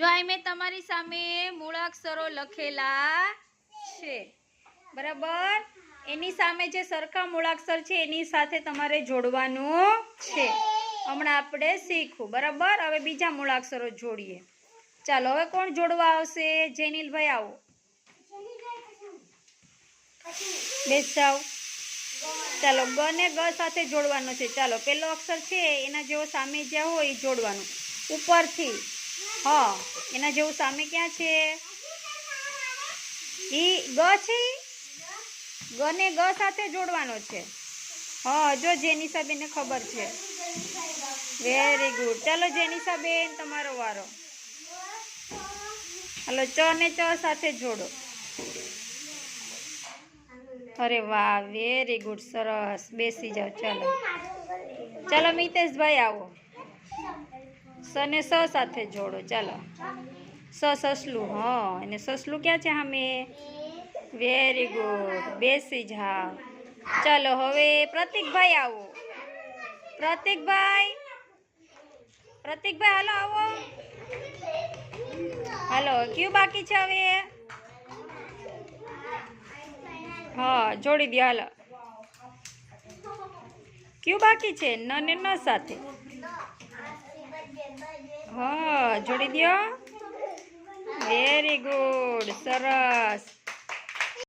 જો અહીં મેં તમારી સામે મૂળાક્ષરો લખેલા છે. બરાબર? એની સામે જે સરખા મૂળાક્ષર છે, એની સાથે તમારે જોડવાનું છે. હમણાં આપણે શીખવું. બરાબર? હવે બીજા મૂળાક્ષરો જોડીએ. ચાલો, હવે કોણ જોડવા આવશે? જેનિલભાઈ, આવો. બેસાવ. ચાલો, ગ ને ગ સાથે જોડવાનો છે. ચાલો, પેલો અક્ષર છે, એના જેવો સામે જ્યાં હોય એ જોડવાનું. ઉપરથી. હા, એના જેવું સામે ક્યાં છે? ઈ ગ છે ગ ને ગ સાથે જોડવાનો છે. હા, જો જેનિસાબેનને ખબર છે. વેરી ગુડ ચાલો જેનિસાબેન, તમારો વારો. હલો, ચ ને ચ સાથે જોડો. અરે વાહ વેરી ગુડ સરસ. બેસી જાઓ. ચાલો. ચાલો મિતેશભાઈ આવો. સ ને સ સાથે જોડો, ચાલો. સ સસલું, હ, અને સસલું ક્યાં છે સામે વેરી ગુડ બેસી જાવ ચાલો, હવે પ્રતિકભાઈ આવો. પ્રતિકભાઈ? પ્રતિકભાઈ, હાલો, આવો. હાલો, કયું બાકી છે હવે? હા, જોડી દે, હાલો. કયું બાકી છે? ન ને ન સાથે. હા જોડી દો વેરી ગુડ સરસ.